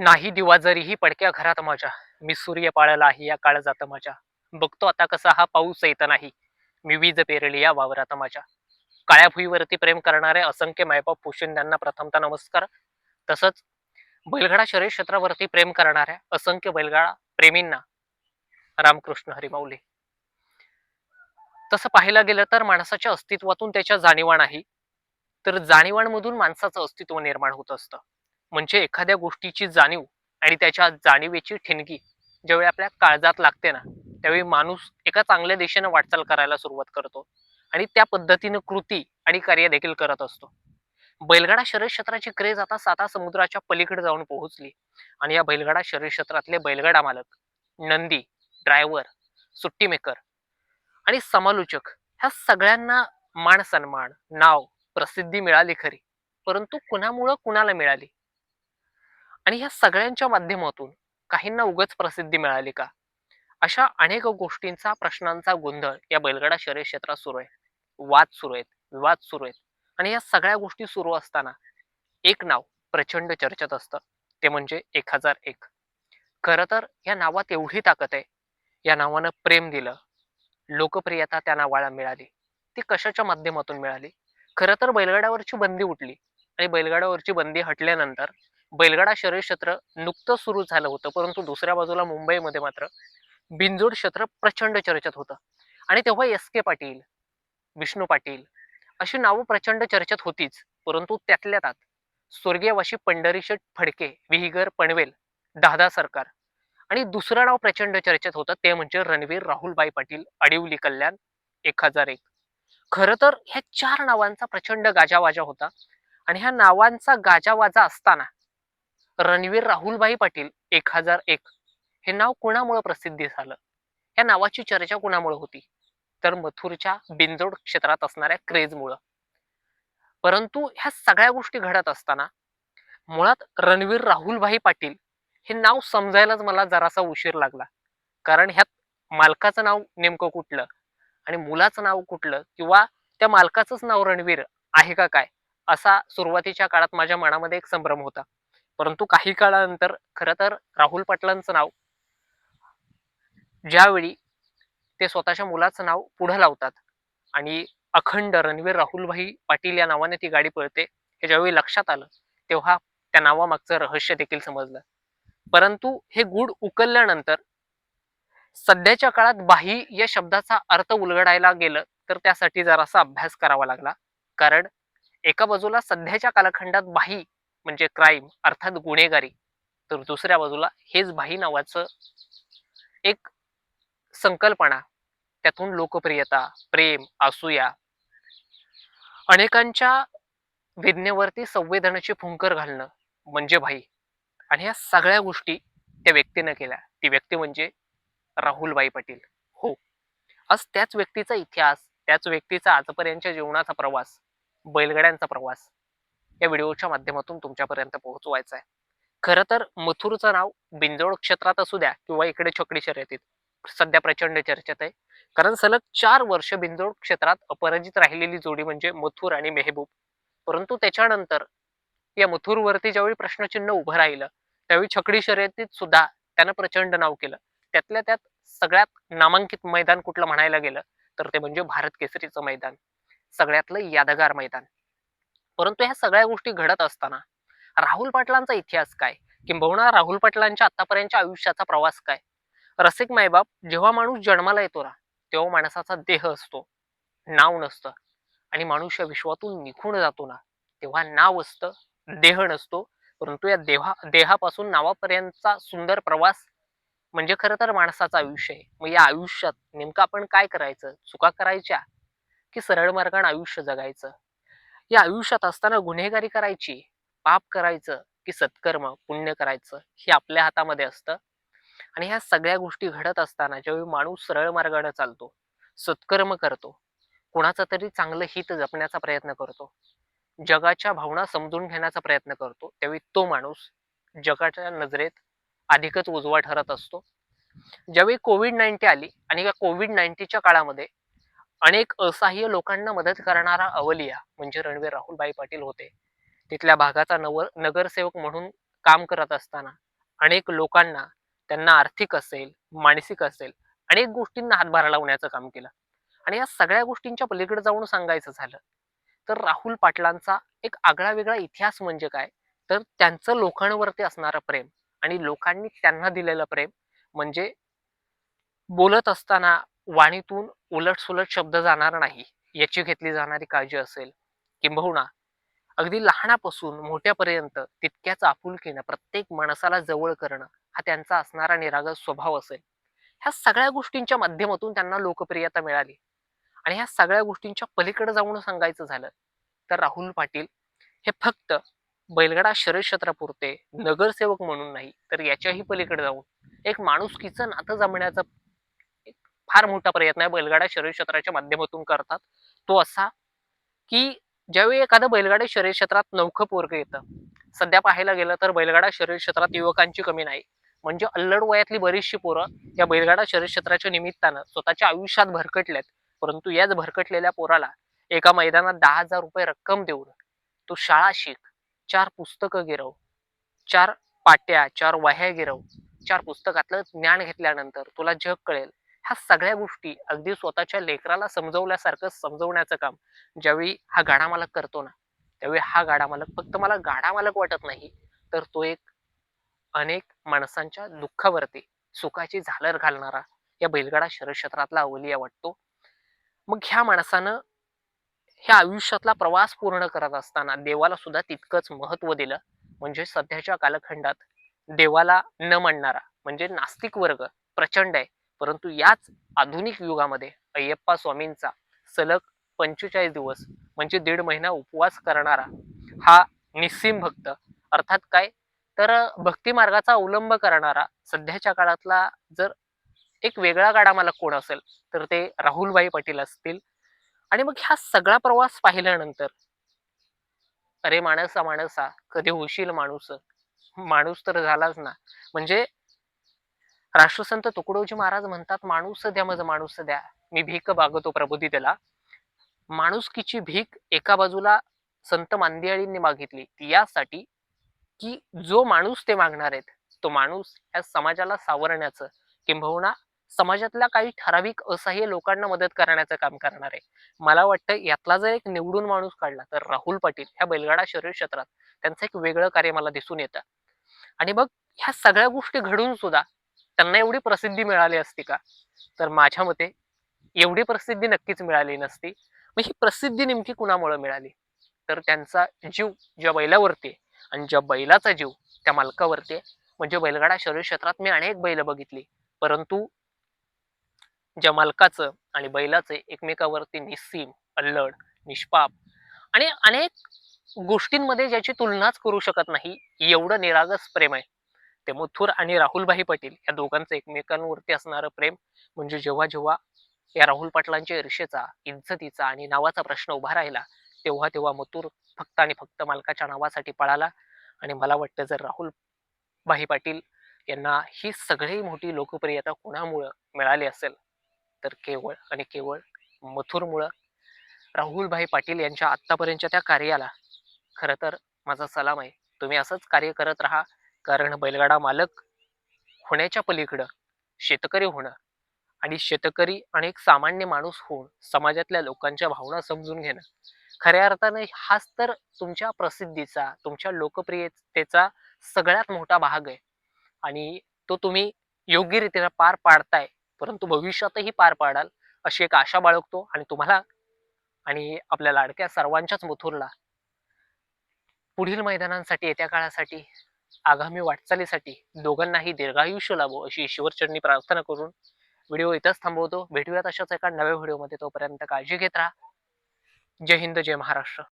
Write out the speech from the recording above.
नाही दिवा जरीही पडक्या घरात माझ्या. मी सूर्य पाळला आहे या काळ जात माझ्या. बघतो आता कसा हा पाऊस येत नाही. मी वीज पेरली या वावरात माझ्या. काळ्या भुईवरती प्रेम करणारे असंख्य मायबाप पोशिंद्यांना प्रथमता नमस्कार. तसंच बैलगाडा शरीर क्षेत्रावरती प्रेम करणाऱ्या असंख्य बैलगाडा प्रेमींना रामकृष्ण हरिमाऊली. तसं पाहायला गेलं तर माणसाच्या अस्तित्वातून त्याच्या जाणीवा नाही. तर जाणीवांमधून माणसाचं अस्तित्व निर्माण होत असतं. म्हणजे एखाद्या गोष्टीची जाणीव आणि त्याच्या जाणीवेची ठिणगी ज्यावेळी आपल्या काळजात लागते ना त्यावेळी माणूस एका चांगल्या दिशेनं वाटचाल करायला सुरुवात करतो आणि त्या पद्धतीनं कृती आणि कार्य देखील करत असतो. बैलगाडा शरीर क्षेत्राची क्रेज आता साता समुद्राच्या पलीकडे जाऊन पोहोचली आणि या बैलगाडा शरीर क्षेत्रातले बैलगाडा मालक नंदी ड्रायव्हर सुट्टी मेकर आणि समालोचक ह्या सगळ्यांना मान सन्मान नाव प्रसिद्धी मिळाली खरी परंतु कुणामुळं कुणाला मिळाली? आणि ह्या सगळ्यांच्या माध्यमातून काहींना उगच प्रसिद्धी मिळाली का? अशा अनेक गोष्टींचा प्रश्नांचा गोंधळ या बैलगाडा शर्यत क्षेत्रात सुरू आहे वाद सुरू आहेत विवाद सुरू आहेत. आणि या सगळ्या गोष्टी सुरू असताना एक नाव प्रचंड चर्चेत असतं. ते म्हणजे एक हजार एक. खरं तर या नावात एवढी ताकद आहे. या नावानं प्रेम दिलं. लोकप्रियता त्या नावाला मिळाली. ती कशाच्या माध्यमातून मिळाली? खरं तर बैलगाड्यावरची बंदी उठली. आणि बैलगाड्यावरची बंदी हटल्यानंतर बैलगाडा शर्यत क्षेत्र नुकतं सुरू झालं होतं परंतु दुसऱ्या बाजूला मुंबईमध्ये मात्र बिंजोड क्षेत्र प्रचंड चर्चेत होतं. आणि तेव्हा एस के पाटील विष्णू पाटील अशी नावं प्रचंड चर्चेत होतीच परंतु त्यातल्या त्यात स्वर्गीय वाशी पंढरीशेठ फडके विहिगर पनवेल दादा सरकार आणि दुसरं नाव प्रचंड चर्चेत होतं ते म्हणजे रणवीर राहुलबाई पाटील अडिवली कल्याण एक हजार एक. खरं तर ह्या चार नावांचा प्रचंड गाजावाजा होता आणि ह्या नावांचा गाजावाजा असताना रणवीर राहुलबाई पाटील एक हजार एक. हे नाव कुणामुळे प्रसिद्धी झालं? या नावाची चर्चा कुणामुळे होती? तर मथुरच्या बिंजोड क्षेत्रात असणाऱ्या क्रेजमुळं. परंतु ह्या सगळ्या गोष्टी घडत असताना मुळात रणवीर राहुलभाई पाटील हे नाव समजायलाच मला जरासा उशीर लागला. कारण ह्यात मालकाचं नाव नेमकं कुठलं? आणि मुलाचं नाव कुठलं? किंवा त्या मालकाचंच नाव रणवीर आहे का काय? असा सुरुवातीच्या काळात माझ्या मनामध्ये एक संभ्रम होता. परंतु काही काळानंतर खरं तर राहुल पाटलांचं नाव ज्यावेळी ते स्वतःच्या मुलाचं नाव पुढं लावतात आणि अखंड रणवीर राहुलभाई पाटील या नावाने ती गाडी पळते हे ज्यावेळी लक्षात आलं तेव्हा त्या नावामागचं रहस्य देखील समजलं. परंतु हे गुढ उकलल्यानंतर सध्याच्या काळात बाही या शब्दाचा अर्थ उलगडायला गेलं तर त्यासाठी जरासा अभ्यास करावा लागला. कारण एका बाजूला सध्याच्या कालखंडात बाही म्हणजे क्राईम अर्थात गुन्हेगारी. तर दुसऱ्या बाजूला हेच भाई नावाचं एक संकल्पना. त्यातून लोकप्रियता प्रेम असूया. अनेकांच्या वेदनेवरती संवेदनाची फुंकर घालणं म्हणजे भाई. आणि ह्या सगळ्या गोष्टी त्या व्यक्तीनं केल्या. ती व्यक्ती म्हणजे राहुलबाई पाटील. हो. आज त्याच व्यक्तीचा इतिहास त्याच व्यक्तीचा आजपर्यंतच्या जीवनाचा प्रवास बैलगाड्यांचा प्रवास या व्हिडिओच्या माध्यमातून तुमच्यापर्यंत पोहोचवायचा आहे. खरं तर मथुरचं नाव बिंजोड क्षेत्रात असू द्या किंवा इकडे छकडी शर्यतीत सध्या प्रचंड चर्चेत आहे. कारण सलग चार वर्ष बिंजोड क्षेत्रात अपराजित राहिलेली जोडी म्हणजे मथुर आणि मेहबूब. परंतु त्याच्यानंतर या मथुरवरती ज्यावेळी प्रश्नचिन्ह उभं राहिलं त्यावेळी छकडी शर्यतीत सुद्धा त्यानं प्रचंड नाव केलं. त्यातल्या त्यात सगळ्यात नामांकित मैदान कुठलं म्हणायला गेलं तर ते म्हणजे भारत केसरीचं मैदान. सगळ्यातलं यादगार मैदान. परंतु ह्या सगळ्या गोष्टी घडत असताना राहुल पाटलांचा इतिहास काय? किंबहुना राहुल पाटलांच्या आतापर्यंतच्या आयुष्याचा प्रवास काय? रसिक मायबाप जेव्हा माणूस जन्माला येतो ना तेव्हा माणसाचा देह असतो नाव नसतं आणि माणूस या विश्वातून निघून जातो ना तेव्हा नाव असतं देह नसतो. परंतु या देहा देहापासून नावापर्यंतचा सुंदर प्रवास म्हणजे खरं तर माणसाचं आयुष्य आहे. मग या आयुष्यात नेमकं आपण काय करायचं? चुका करायच्या की सरळ मार्गाने आयुष्य जगायचं? या आयुष्यात असताना गुन्हेगारी करायची पाप करायचं की सत्कर्म पुण्य करायचं हे आपल्या हातामध्ये असतं. आणि ह्या सगळ्या गोष्टी घडत असताना ज्यावेळी माणूस सरळ मार्गाने चालतो सत्कर्म करतो कुणाचं तरी चांगलं हित जपण्याचा प्रयत्न करतो जगाच्या भावना समजून घेण्याचा प्रयत्न करतो त्यावेळी तो माणूस जगाच्या नजरेत अधिकच उजवा ठरत असतो. ज्यावेळी कोविड नाईन्टी आली आणि या कोविड नाईन्टीच्या काळामध्ये अनेक असहाय्य लोकांना मदत करणारा अवलिया म्हणजे रणवीर राहुलबाई पाटील होते. तिथल्या भागाचा नवर नगरसेवक म्हणून काम करत असताना अनेक लोकांना त्यांना आर्थिक असेल मानसिक असेल अनेक गोष्टींना हातभार लावण्याचं काम केलं. आणि या सगळ्या गोष्टींच्या पलीकडे जाऊन सांगायचं झालं तर राहुल पाटलांचा एक आगळा वेगळा इतिहास म्हणजे काय? तर त्यांचं लोकांवरती असणारं प्रेम आणि लोकांनी त्यांना दिलेलं प्रेम म्हणजे बोलत असताना वाणीतून उलटसुलट शब्द जाणार नाही याची घेतली जाणारी काळजी असेल. किंबहुना अगदी लहानापासून मोठ्यापर्यंत तितक्याच आपुलकीनं प्रत्येक माणसाला जवळ करणं हा त्यांचा असणारा निरागस स्वभाव असेल. ह्या सगळ्या गोष्टींच्या माध्यमातून त्यांना लोकप्रियता मिळाली. आणि ह्या सगळ्या गोष्टींच्या पलीकडे जाऊन सांगायचं झालं तर राहुल पाटील हे फक्त बैलगाडा शरीरक्षेत्रापुरते नगरसेवक म्हणून नाही तर याच्याही पलीकडे जाऊन एक माणुसकीचं नातं जमण्याचा फार मोठा प्रयत्न आहे. बैलगाडा शरीर क्षेत्राच्या माध्यमातून करतात. तो असा की ज्यावेळी एखादं बैलगाडा शरीर क्षेत्रात नौखं पोरग येतं सध्या पाहायला गेलं तर बैलगाडा शरीर क्षेत्रात युवकांची कमी नाही. म्हणजे अल्लड वयातली बरीचशी पोरं या बैलगाडा शरीर क्षेत्राच्या निमित्तानं स्वतःच्या आयुष्यात भरकटल्यात परंतु याच भरकटलेल्या पोराला एका मैदानात दहा हजार रुपये रक्कम देऊन तो शाळा शिक चार पुस्तकं गिरव चार पाट्या चार वह्या गिरव चार पुस्तकातलं ज्ञान घेतल्यानंतर तुला जग कळेल. ह्या सगळ्या गोष्टी अगदी स्वतःच्या लेकराला समजवल्यासारखं समजवण्याचं काम ज्यावेळी हा गाडा मालक करतो ना त्यावेळी हा गाडा मालक फक्त मला गाडा मालक वाटत नाही तर तो एक अनेक माणसांच्या दुःखावरती सुखाची झालर घालणारा या बैलगाडा शरदक्षेत्रातला अवलिया वाटतो. मग ह्या माणसानं ह्या आयुष्यातला प्रवास पूर्ण करत असताना देवाला सुद्धा तितकंच महत्त्व दिलं. म्हणजे सध्याच्या कालखंडात देवाला न मानणारा म्हणजे नास्तिक वर्ग प्रचंड आहे. परंतु याच आधुनिक युगामध्ये अय्यप्पा स्वामींचा सलग पंचेचाळीस दिवस म्हणजे दीड महिना उपवास करणारा हा निस्सीम भक्त अर्थात काय? तर भक्ती मार्गाचा अवलंब करणारा सध्याच्या काळातला जर एक वेगळा गाडा मला कोण असेल तर ते राहुलबाई पाटील असतील. आणि मग ह्या सगळा प्रवास पाहिल्यानंतर अरे माणसा माणसा कधी होशील माणूस? माणूस तर झालाच ना. म्हणजे राष्ट्रसंत तुकडोजी महाराज म्हणतात माणूस द्या मज माणूस द्या. मी भीक मागतो प्रबोधी त्याला. माणुसकीची भीक एका बाजूला संत मांदियाळींनी मागितली. ती यासाठी की जो माणूस ते मागणार आहेत तो माणूस या समाजाला सावरण्याचं किंबहुना समाजातल्या काही ठराविक असह्य लोकांना मदत करण्याचं काम करणार आहे. मला वाटतं यातला जर एक निवडून माणूस काढला तर राहुल पाटील ह्या बैलगाडा शरीर क्षेत्रात त्यांचं एक वेगळं कार्य मला दिसून येतं. आणि मग ह्या सगळ्या गोष्टी घडून सुद्धा त्यांना एवढी प्रसिद्धी मिळाली असती का? तर माझ्या मते एवढी प्रसिद्धी नक्कीच मिळाली नसती. मग ही प्रसिद्धी नेमकी कुणामुळे मिळाली? तर त्यांचा जीव ज्या बैलावरती आणि ज्या बैलाचा जीव त्या मालकावरती म्हणजे बैलगाडा शरीर क्षेत्रात मी अनेक बैल बघितली. परंतु ज्या मालकाचं आणि बैलाचं एकमेकावरती निस्सीम अल्लड निष्पाप आणि अनेक गोष्टींमध्ये ज्याची तुलनाच करू शकत नाही एवढं निरागस प्रेम आहे. ते मुथूर आणि राहुलभाई पाटील या दोघांचं एकमेकांवरती असणारं प्रेम म्हणजे जेव्हा जेव्हा या राहुल पाटलांच्या ईर्षेचा इज्जतीचा आणि नावाचा प्रश्न उभा राहिला तेव्हा तेव्हा मथुर फक्त आणि फक्त मालकाच्या नावासाठी पळाला आणि मला वाटतं जर राहुल भाई पाटील यांना ही सगळी मोठी लोकप्रियता कोणामुळं मिळाली असेल तर केवळ आणि केवळ मथुरमुळं राहुलभाई पाटील यांच्या आत्तापर्यंतच्या त्या कार्याला खरं तर माझा सलाम आहे. तुम्ही असंच कार्य करत राहा. कारण बैलगाडा मालक होण्याच्या पलीकडं शेतकरी होणं आणि शेतकरी आणि एक सामान्य माणूस होऊन समाजातल्या लोकांच्या भावना समजून घेणं. खऱ्या अर्थाने हाच तर तुमच्या प्रसिद्धीचा तुमच्या लोकप्रियतेचा सगळ्यात मोठा भाग आहे. आणि तो तुम्ही योग्य पार पाडताय परंतु भविष्यातही पार पाडाल अशी एक आशा बाळगतो आणि तुम्हाला आणि आपल्या लाडक्या सर्वांच्याच मथुरला पुढील मैदानांसाठी येत्या काळासाठी आगामी वाटचालीसाठी दोघांनाही दीर्घायुष्य लाभो अशी ईश्वरचरणी प्रार्थना करून व्हिडिओ इथंच थांबवतो. भेटूयात अशाच एका नव्या व्हिडिओमध्ये. तोपर्यंत काळजी घेत राहा. जय हिंद जय महाराष्ट्र.